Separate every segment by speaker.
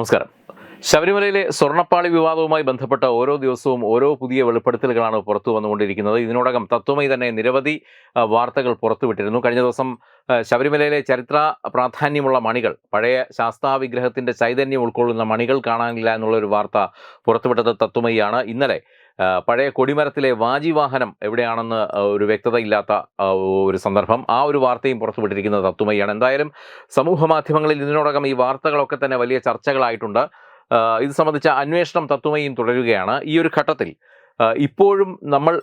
Speaker 1: നമസ്കാരം. ശബരിമലയിലെ സ്വർണപ്പാളി വിവാദവുമായി ബന്ധപ്പെട്ട ഓരോ ദിവസവും ഓരോ പുതിയ വെളിപ്പെടുത്തലുകളാണ് പുറത്തു വന്നുകൊണ്ടിരിക്കുന്നത്. ഇതിനോടകം തത്വമായി തന്നെ നിരവധി വാർത്തകൾ പുറത്തുവിട്ടിരുന്നു. കഴിഞ്ഞ ദിവസം ശബരിമലയിലെ ചരിത്ര പ്രാധാന്യമുള്ള മണികൾ പഴയ ശാസ്താ വിഗ്രഹത്തിന്റെ ചൈതന്യം ഉൾക്കൊള്ളുന്ന മണികൾ കാണാനില്ല എന്നുള്ളൊരു വാർത്ത പുറത്തുവിട്ടത് തത്വമയിയാണ് ഇന്നലെ പഴയ കൊടിമരത്തിലെ വാജിവാഹനം എവിടെയാണെന്ന് ഒരു വ്യക്തതയില്ലാത്ത ഒരു സന്ദർഭം. ആ ഒരു വാർത്തയും പുറത്തുവിട്ടിരിക്കുന്നത് തത്വമയാണ് എന്തായാലും സമൂഹ മാധ്യമങ്ങളിൽ ഇതിനോടകം ഈ വാർത്തകളൊക്കെ തന്നെ വലിയ ചർച്ചകളായിട്ടുണ്ട്. ഇത് സംബന്ധിച്ച അന്വേഷണം തത്വമയും തുടരുകയാണ്. ഈ ഒരു ഘട്ടത്തിൽ ഇപ്പോഴും നമ്മൾ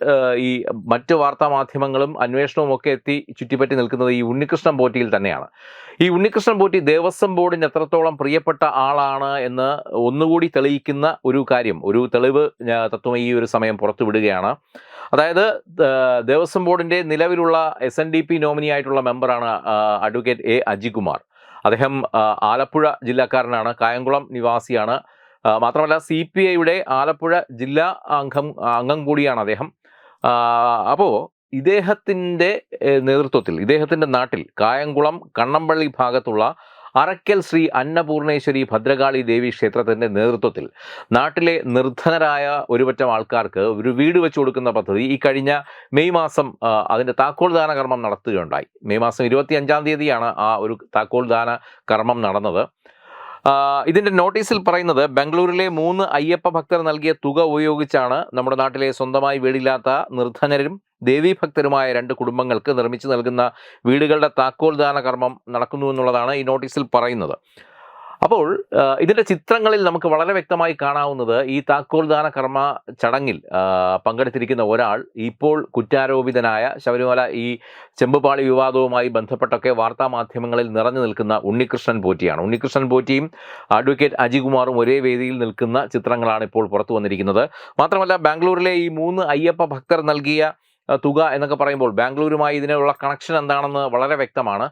Speaker 1: ഈ മറ്റ് വാർത്താ മാധ്യമങ്ങളും അന്വേഷണവും ഒക്കെ എത്തി ചുറ്റിപ്പറ്റി നിൽക്കുന്നത് ഈ ഉണ്ണികൃഷ്ണൻ പോറ്റിയിൽ തന്നെയാണ്. ഈ ഉണ്ണികൃഷ്ണൻ പോറ്റി ദേവസ്വം ബോർഡിന് എത്രത്തോളം പ്രിയപ്പെട്ട ആളാണ് എന്ന് ഒന്നുകൂടി തെളിയിക്കുന്ന ഒരു കാര്യം ഒരു തെളിവ് തത്വം ഈ ഒരു സമയം പുറത്തുവിടുകയാണ് അതായത് ദേവസ്വം ബോർഡിന്റെ നിലവിലുള്ള S N D P nominee ആയിട്ടുള്ള മെമ്പറാണ് അഡ്വക്കേറ്റ് എ അജികുമാർ. അദ്ദേഹം ആലപ്പുഴ ജില്ലക്കാരനാണ് കായംകുളം നിവാസിയാണ്. മാത്രമല്ല സി പി ഐയുടെ ആലപ്പുഴ ജില്ലാ അംഗം അംഗം കൂടിയാണ് അദ്ദേഹം. അപ്പോൾ ഇദ്ദേഹത്തിന്റെ നേതൃത്വത്തിൽ ഇദ്ദേഹത്തിന്റെ നാട്ടിൽ കായംകുളം കണ്ണമ്പള്ളി ഭാഗത്തുള്ള അറക്കൽ ശ്രീ അന്നപൂർണേശ്വരി ഭദ്രകാളി ദേവി ക്ഷേത്രത്തിന്റെ നേതൃത്വത്തിൽ നാട്ടിലെ നിർധനരായ ഒരുപറ്റം ആൾക്കാർക്ക് ഒരു വീട് വെച്ചു കൊടുക്കുന്ന പദ്ധതി ഈ കഴിഞ്ഞ മെയ് മാസം അതിന്റെ താക്കോൽ ദാന കർമ്മം നടത്തുകയുണ്ടായി. മെയ് മാസം ഇരുപത്തി അഞ്ചാം തീയതിയാണ് ആ ഒരു താക്കോൽ ദാന കർമ്മം നടന്നത്. ഇതിന്റെ നോട്ടീസിൽ പറയുന്നത് ബംഗളൂരിലെ മൂന്ന് അയ്യപ്പ ഭക്തർ നൽകിയ തുക ഉപയോഗിച്ചാണ് നമ്മുടെ നാട്ടിലെ സ്വന്തമായി വീടില്ലാത്ത നിർധനരും ദേവീഭക്തരുമായ രണ്ട് കുടുംബങ്ങൾക്ക് നിർമ്മിച്ചു നൽകുന്ന വീടുകളുടെ താക്കോൽദാന കർമ്മം നടക്കുന്നു എന്നുള്ളതാണ് ഈ നോട്ടീസിൽ പറയുന്നത്. അപ്പോൾ ഇതിന്റെ ചിത്രങ്ങളിൽ നമുക്ക് വളരെ വ്യക്തമായി കാണാവുന്നത് ഈ താക്കോൽദാന കർമ്മ ചടങ്ങിൽ പങ്കെടുത്തിരിക്കുന്ന ഒരാൾ ഇപ്പോൾ കുറ്റാരോപിതനായ ശബരിമല ഈ ചെമ്പുപാളി വിവാദവുമായി ബന്ധപ്പെട്ടൊക്കെ വാർത്താ മാധ്യമങ്ങളിൽ നിറഞ്ഞു നിൽക്കുന്ന ഉണ്ണികൃഷ്ണൻ പോറ്റിയാണ്. ഉണ്ണികൃഷ്ണൻ പോറ്റിയും അഡ്വക്കേറ്റ് അജികുമാറും ഒരേ വേദിയിൽ നിൽക്കുന്ന ചിത്രങ്ങളാണ് ഇപ്പോൾ പുറത്തു വന്നിരിക്കുന്നത്. മാത്രമല്ല ബാംഗ്ലൂരിലെ ഈ മൂന്ന് അയ്യപ്പ ഭക്തർ നൽകിയ തുക എന്നൊക്കെ പറയുമ്പോൾ ബാംഗ്ലൂരുമായി ഇതിനുള്ള കണക്ഷൻ എന്താണെന്ന് വളരെ വ്യക്തമാണ്.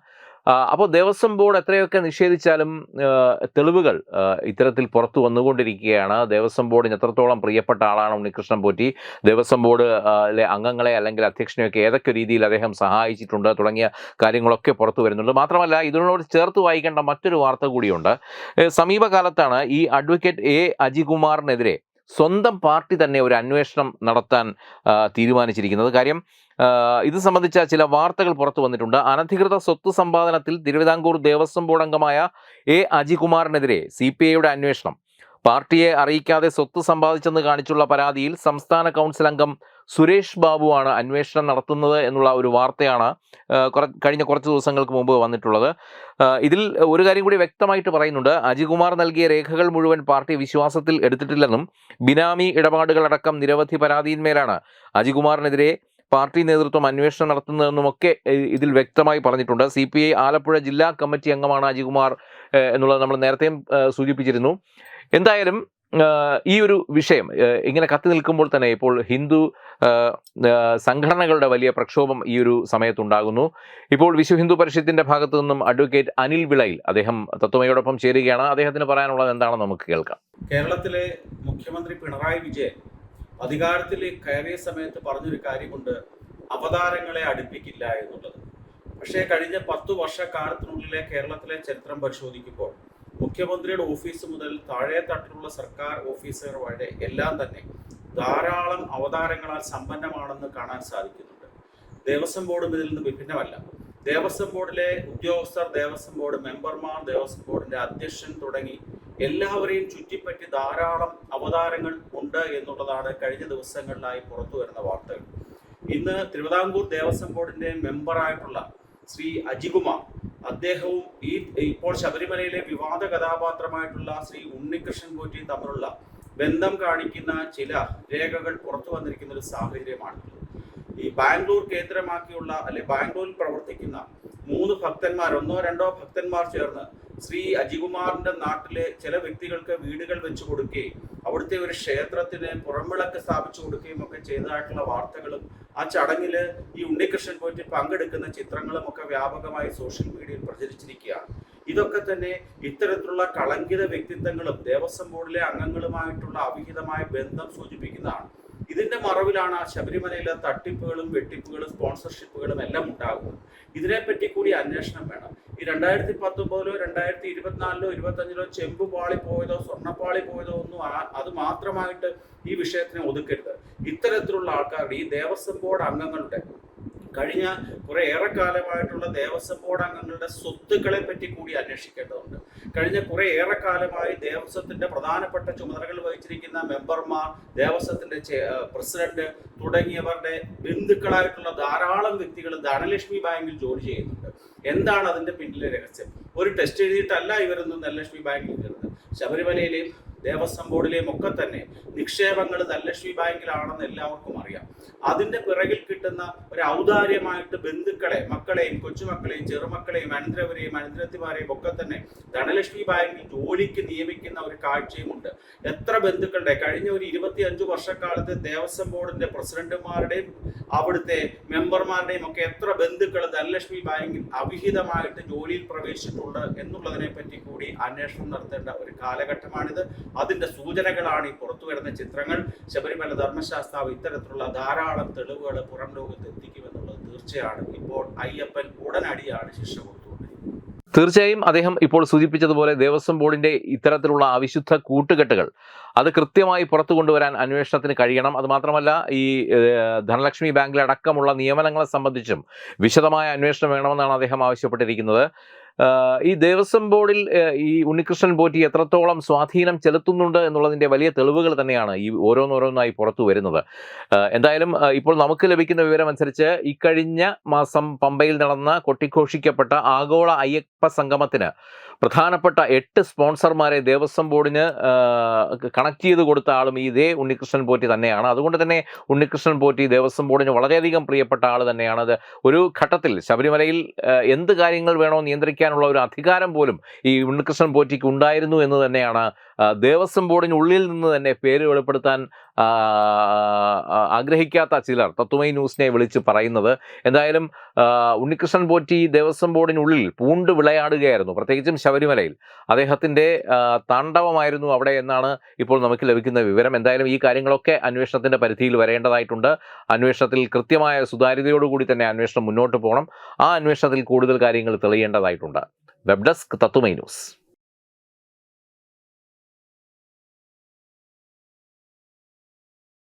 Speaker 1: അപ്പോൾ ദേവസ്വം ബോർഡ് എത്രയൊക്കെ നിഷേധിച്ചാലും തെളിവുകൾ ഇത്തരത്തിൽ പുറത്തു വന്നുകൊണ്ടിരിക്കുകയാണ്. ദേവസ്വം ബോർഡിന് എത്രത്തോളം പ്രിയപ്പെട്ട ആളാണ് ഉണ്ണികൃഷ്ണൻ പോറ്റി? ദേവസ്വം ബോർഡ് അംഗങ്ങളെ അല്ലെങ്കിൽ അധ്യക്ഷനെയൊക്കെ ഏതൊക്കെ രീതിയിൽ അദ്ദേഹം സഹായിച്ചിട്ടുണ്ട് തുടങ്ങിയ കാര്യങ്ങളൊക്കെ പുറത്തു വരുന്നുണ്ട്. മാത്രമല്ല ഇതിനോട് ചേർത്ത് വായിക്കേണ്ട മറ്റൊരു വാർത്ത കൂടിയുണ്ട്. സമീപകാലത്താണ് ഈ അഡ്വക്കേറ്റ് എ. അജികുമാറിനെതിരെ സ്വന്തം പാർട്ടി തന്നെ ഒരു അന്വേഷണം നടത്താൻ തീരുമാനിച്ചിരിക്കുന്നത്. കാര്യം ഇത് സംബന്ധിച്ച ചില വാർത്തകൾ പുറത്തു വന്നിട്ടുണ്ട്. അനധികൃത സ്വത്ത് സമ്പാദനത്തിൽ തിരുവിതാംകൂർ ദേവസ്വം ബോർഡ് അംഗമായ എ. അജികുമാറിനെതിരെ സി പി ഐയുടെ അന്വേഷണം. പാർട്ടിയെ അറിയിക്കാതെ സ്വത്ത് സമ്പാദിച്ചെന്ന് കാണിച്ചുള്ള പരാതിയിൽ സംസ്ഥാന കൗൺസിൽ അംഗം സുരേഷ് ബാബുവാണ് അന്വേഷണം നടത്തുന്നത് എന്നുള്ള ഒരു വാർത്തയാണ് കഴിഞ്ഞ കുറച്ച് ദിവസങ്ങൾക്ക് മുമ്പ് വന്നിട്ടുള്ളത്. ഇതിൽ ഒരു കാര്യം കൂടി വ്യക്തമായിട്ട് പറയുന്നുണ്ട്. അജികുമാർ നൽകിയ രേഖകൾ മുഴുവൻ പാർട്ടി വിശ്വാസത്തിൽ എടുത്തിട്ടില്ലെന്നും ബിനാമി ഇടപാടുകളടക്കം നിരവധി പരാതിയിന്മേലാണ്. അജികുമാറിനെതിരെ പാർട്ടി നേതൃത്വം അന്വേഷണം നടത്തുന്നതെന്നുമൊക്കെ ഇതിൽ വ്യക്തമായി പറഞ്ഞിട്ടുണ്ട്. സി പി ഐ ആലപ്പുഴ ജില്ലാ കമ്മിറ്റി അംഗമാണ് അജികുമാർ എന്നുള്ളത് നമ്മൾ നേരത്തെയും സൂചിപ്പിച്ചിരുന്നു. എന്തായാലും ഈ ഒരു വിഷയം ഇങ്ങനെ കത്തി നിൽക്കുമ്പോൾ തന്നെ ഇപ്പോൾ ഹിന്ദു സംഘടനകളുടെ വലിയ പ്രക്ഷോഭം ഈ ഒരു സമയത്തുണ്ടാകുന്നു. ഇപ്പോൾ വിശ്വ ഹിന്ദു പരിഷത്തിന്റെ ഭാഗത്തു നിന്നും അഡ്വക്കേറ്റ് അനിൽ വിളയിൽ അദ്ദേഹം തത്വമയോടൊപ്പം ചേരുകയാണ്. അദ്ദേഹത്തിന് പറയാനുള്ളത് എന്താണെന്ന് നമുക്ക് കേൾക്കാം.
Speaker 2: കേരളത്തിലെ മുഖ്യമന്ത്രി പിണറായി വിജയൻ അധികാരത്തിൽ കയറിയ സമയത്ത് പറഞ്ഞൊരു കാര്യമുണ്ട് അവതാരങ്ങളെ അടുപ്പിക്കില്ല എന്നുള്ളത്. പക്ഷേ കഴിഞ്ഞ പത്തു വർഷക്കാലത്തിനുള്ളിലെ കേരളത്തിലെ ചരിത്രം പരിശോധിക്കുമ്പോൾ മുഖ്യമന്ത്രിയുടെ ഓഫീസ് മുതൽ താഴെ തട്ടിലുള്ള സർക്കാർ ഓഫീസർ വരെ എല്ലാം തന്നെ ധാരാളം അവതാരങ്ങളാൽ സമ്പന്നമാണെന്ന് കാണാൻ സാധിക്കുന്നുണ്ട്. ദേവസ്വം ബോർഡും ഇതിൽ നിന്ന് വിഭിന്നമല്ല. ദേവസ്വം ബോർഡിലെ ഉദ്യോഗസ്ഥർ ദേവസ്വം ബോർഡ് മെമ്പർമാർ ദേവസ്വം ബോർഡിന്റെ അധ്യക്ഷൻ തുടങ്ങി എല്ലാവരെയും ചുറ്റിപ്പറ്റി ധാരാളം അവതാരങ്ങൾ ഉണ്ട് എന്നുള്ളതാണ് കഴിഞ്ഞ ദിവസങ്ങളിലായി പുറത്തു വരുന്ന വാർത്തകൾ. ഇന്ന് തിരുവിതാംകൂർ ദേവസ്വം ബോർഡിന്റെ മെമ്പറായിട്ടുള്ള ശ്രീ അജികുമാർ അദ്ദേഹവും ഈ ഇപ്പോൾ ശബരിമലയിലെ വിവാദ കഥാപാത്രമായിട്ടുള്ള ശ്രീ ഉണ്ണികൃഷ്ണൻ പോറ്റിയും തമ്മിലുള്ള ബന്ധം കാണിക്കുന്ന ചില രേഖകൾ പുറത്തു വന്നിരിക്കുന്ന ഒരു സാഹചര്യമാണ്. ഈ ബാംഗ്ലൂർ കേന്ദ്രമാക്കിയുള്ള അല്ലെ ബാംഗ്ലൂരിൽ പ്രവർത്തിക്കുന്ന മൂന്ന് ഭക്തന്മാർ ഒന്നോ രണ്ടോ ഭക്തന്മാർ ചേർന്ന് ശ്രീ അജികുമാറിന്റെ നാട്ടിലെ ചില വ്യക്തികൾക്ക് വീടുകൾ വെച്ചു കൊടുക്കുകയും അവിടുത്തെ ഒരു ക്ഷേത്രത്തിന് പുറംവിളക്ക് സ്ഥാപിച്ചു കൊടുക്കുകയും ഒക്കെ ചെയ്തതായിട്ടുള്ള വാർത്തകളും ആ ചടങ്ങിൽ ഈ ഉണ്ണികൃഷ്ണൻ പോയിട്ട് പങ്കെടുക്കുന്ന ചിത്രങ്ങളും ഒക്കെ വ്യാപകമായി സോഷ്യൽ മീഡിയയിൽ പ്രചരിച്ചിരിക്കുകയാണ്. ഇതൊക്കെ തന്നെ ഇത്തരത്തിലുള്ള കളങ്കിത വ്യക്തിത്വങ്ങളും ദേവസ്വം ബോർഡിലെ അംഗങ്ങളുമായിട്ടുള്ള അവിഹിതമായ ബന്ധം സൂചിപ്പിക്കുന്നതാണ്. ഇതിന്റെ മറവിലാണ് ആ ശബരിമലയിലെ തട്ടിപ്പുകളും വെട്ടിപ്പുകളും സ്പോൺസർഷിപ്പുകളും എല്ലാം ഉണ്ടാകുന്നത്. ഇതിനെപ്പറ്റി കൂടി അന്വേഷണം വേണം. ഈ രണ്ടായിരത്തി പത്തൊമ്പതിലോ രണ്ടായിരത്തി ഇരുപത്തിനാലിലോ ഇരുപത്തഞ്ചിലോ ചെമ്പ് പാളി പോയതോ സ്വർണപ്പാളി പോയതോ ഒന്നും അത് മാത്രമായിട്ട് ഈ വിഷയത്തിനെ ഒതുക്കരുത്. ഇത്തരത്തിലുള്ള ആൾക്കാരുടെ ഈ ദേവസ്വം ബോർഡ് അംഗങ്ങളുടെ കഴിഞ്ഞ കുറെ ഏറെ കാലമായിട്ടുള്ള ദേവസ്വം ബോർഡ് അംഗങ്ങളുടെ സ്വത്തുക്കളെ പറ്റി കൂടി അന്വേഷിക്കേണ്ടതുണ്ട്. കഴിഞ്ഞ കുറെ ഏറെ കാലമായി ദേവസ്വത്തിന്റെ പ്രധാനപ്പെട്ട ചുമതലകൾ വഹിച്ചിരിക്കുന്ന മെമ്പർമാർ ദേവസ്വത്തിന്റെ പ്രസിഡന്റ് തുടങ്ങിയവരുടെ ബന്ധുക്കളായിട്ടുള്ള ധാരാളം വ്യക്തികൾ ധനലക്ഷ്മി ബാങ്കിൽ ജോലി ചെയ്യുന്നുണ്ട്. എന്താണ് അതിന്റെ പിന്നിലെ രഹസ്യം? ഒരു ടെസ്റ്റ് എഴുതിയിട്ടല്ല ഇവരൊന്നും ധനലക്ഷ്മി ബാങ്കിൽ കയറുന്നത് ശബരിമലയിലെയും ദേവസ്വം ബോർഡിലെയും ഒക്കെ തന്നെ നിക്ഷേപങ്ങൾ ധനലക്ഷ്മി ബാങ്കിലാണെന്ന് എല്ലാവർക്കും അറിയാം. അതിന്റെ പിറകിൽ കിട്ടുന്ന ഒരു ഔദാര്യമായിട്ട് ബന്ധുക്കളെ മക്കളെയും കൊച്ചുമക്കളെയും ചെറുമക്കളെയും അനന്തരവരെയും അനന്തരത്തിമാരെയും ഒക്കെ തന്നെ ധനലക്ഷ്മി ബാങ്കിൽ ജോലിക്ക് നിയമിക്കുന്ന ഒരു കാഴ്ചയുമുണ്ട് എത്ര ബന്ധുക്കളുടെ കഴിഞ്ഞ ഒരു ഇരുപത്തി അഞ്ചു വർഷക്കാലത്ത് ദേവസ്വം ബോർഡിന്റെ പ്രസിഡന്റുമാരുടെയും അവിടുത്തെ മെമ്പർമാരുടെയും ഒക്കെ എത്ര ബന്ധുക്കൾ ധനലക്ഷ്മി ബാങ്കിൽ അവിഹിതമായിട്ട് ജോലിയിൽ പ്രവേശിച്ചിട്ടുണ്ട് എന്നുള്ളതിനെ പറ്റി കൂടി അന്വേഷണം നടത്തേണ്ട ഒരു കാലഘട്ടമാണിത്. അതിന്റെ സൂചനകളാണ് ഈ പുറത്തു വരുന്ന ചിത്രങ്ങൾ. ശബരിമല ധർമ്മശാസ്താവ് ഇത്തരത്തിലുള്ള ധാരാളം തെളിവുകൾ പുറം ലോകത്ത് എത്തിക്കുമെന്നുള്ളത് തീർച്ചയാണ്. ഇപ്പോൾ അയ്യപ്പൻ ഉടനടിയാണ് ശിക്ഷ
Speaker 1: തീർച്ചയായും അദ്ദേഹം ഇപ്പോൾ സൂചിപ്പിച്ചതുപോലെ ദേവസ്വം ബോർഡിന്റെ ഇത്തരത്തിലുള്ള അവിശുദ്ധ കൂട്ടുകെട്ടുകൾ അത് കൃത്യമായി പുറത്തു കൊണ്ടുവരാൻ അന്വേഷണത്തിന് കഴിയണം. അതുമാത്രമല്ല ഈ ധനലക്ഷ്മി ബാങ്കിലടക്കമുള്ള നിയമനങ്ങളെ സംബന്ധിച്ചും വിശദമായ അന്വേഷണം വേണമെന്നാണ് അദ്ദേഹം ആവശ്യപ്പെട്ടിരിക്കുന്നത്. ഈ ദേവസ്വം ബോർഡിൽ ഈ ഉണ്ണികൃഷ്ണൻ പോറ്റി എത്രത്തോളം സ്വാധീനം ചെലുത്തുന്നുണ്ട് എന്നുള്ളതിന്റെ വലിയ തെളിവുകൾ തന്നെയാണ് ഈ ഓരോന്നോരോന്നായി പുറത്തു വരുന്നത്. എന്തായാലും ഇപ്പോൾ നമുക്ക് ലഭിക്കുന്ന വിവരം അനുസരിച്ച് ഇക്കഴിഞ്ഞ മാസം പമ്പയിൽ നടന്ന കൊട്ടിഘോഷിക്കപ്പെട്ട ആഗോള അയ്യപ്പ സംഗമത്തിന് പ്രധാനപ്പെട്ട എട്ട് സ്പോൺസർമാരെ ദേവസ്വം ബോർഡിന് കണക്ട് ചെയ്ത് കൊടുത്ത ആളും ഇതേ ഉണ്ണികൃഷ്ണൻ പോറ്റി തന്നെയാണ്. അതുകൊണ്ട് തന്നെ ഉണ്ണികൃഷ്ണൻ പോറ്റി ദേവസ്വം ബോർഡിന് വളരെയധികം പ്രിയപ്പെട്ട ആൾ തന്നെയാണ്. അത് ഒരു ഘട്ടത്തിൽ ശബരിമലയിൽ എന്ത് കാര്യങ്ങൾ വേണോ നിയന്ത്രിക്കാനുള്ള ഒരു അധികാരം പോലും ഈ ഉണ്ണികൃഷ്ണൻ പോറ്റിക്ക് ഉണ്ടായിരുന്നു എന്ന് തന്നെയാണ് ദേവസ്വം ബോർഡിനുള്ളിൽ നിന്ന് തന്നെ പേര് വെളിപ്പെടുത്താൻ ആഗ്രഹിക്കാത്ത ചിലർ തത്വമൈ ന്യൂസിനെ വിളിച്ച് പറയുന്നത്. എന്തായാലും ഉണ്ണികൃഷ്ണൻ പോറ്റി ദേവസ്വം ബോർഡിനുള്ളിൽ പൂണ്ട് വിളയാടുകയായിരുന്നു പ്രത്യേകിച്ചും ശബരിമലയിൽ. അദ്ദേഹത്തിന്റെ താണ്ഡവമായിരുന്നു അവിടെ എന്നാണ് ഇപ്പോൾ നമുക്ക് ലഭിക്കുന്ന വിവരം. എന്തായാലും ഈ കാര്യങ്ങളൊക്കെ അന്വേഷണത്തിന്റെ പരിധിയിൽ വരേണ്ടതായിട്ടുണ്ട്. അന്വേഷണത്തിൽ കൃത്യമായ സുതാര്യതയോടുകൂടി തന്നെ അന്വേഷണം മുന്നോട്ട് പോകണം. ആ അന്വേഷണത്തിൽ കൂടുതൽ കാര്യങ്ങൾ തെളിയേണ്ടതായിട്ടുണ്ട്. Web desk Tatwamayi news.